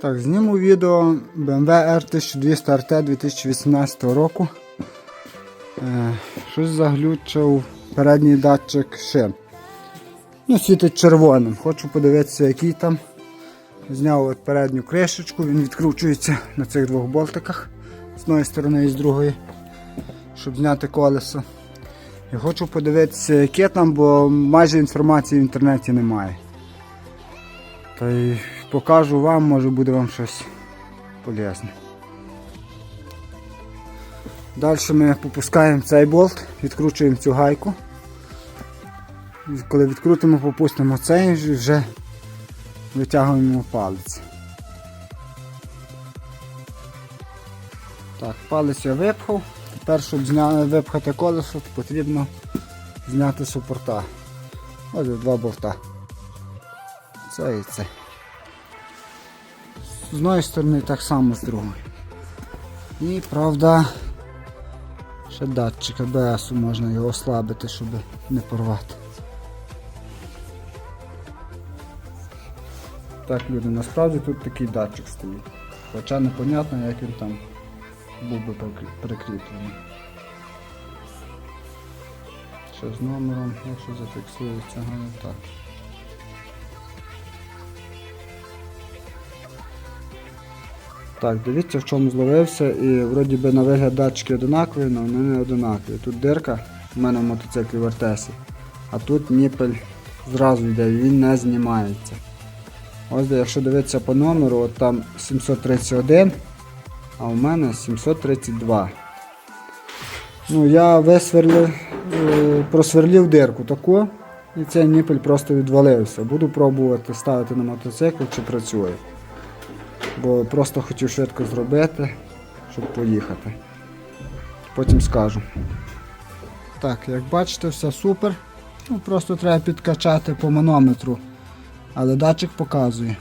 Так, зніму відео BMW R1200 RT 2018 року. Е, щось заглючив передній датчик шин. Ну, світить червоним. Хочу подивитися, який там. Зняв от передню кришечку, він відкручується на цих двох болтиках з одної сторони і з другої, щоб зняти колесо. І хочу подивитися, яке там, бо майже інформації в інтернеті немає. Та й покажу вам, може буде вам щось полезне. Далі ми попускаємо цей болт, відкручуємо цю гайку. Коли відкрутимо, попустимо цей і вже витягуємо палець. Так, палець я випхав. Тепер, щоб випхати колесо, потрібно зняти супорта. Ось два болта. Це і це. З одної сторони так само з другої. І правда, ще датчик АБС можна його ослабити, щоб не порвати. Так, люди, насправді тут такий датчик стоїть. Хоча непонятно, як він там був би прикріплений. Ще з номером, якщо зафіксується, ага, так. Так, дивіться в чому зловився і вроді би на вигляд датчики одинакові, але вони не одинакові. Тут дирка в мене в мотоциклі в Артесі, а тут ніпель зразу йде, він не знімається. Ось якщо дивитися по номеру, от там 731, а у мене 732. Ну, я висверлив, е, просверлив дирку таку, і цей ніпель просто відвалився. Буду пробувати ставити на мотоцикл, чи працює. Бо просто хотів швидко зробити, щоб поїхати. Потім скажу. Так, як бачите, все супер. Ну, просто треба підкачати по манометру. Але датчик показує.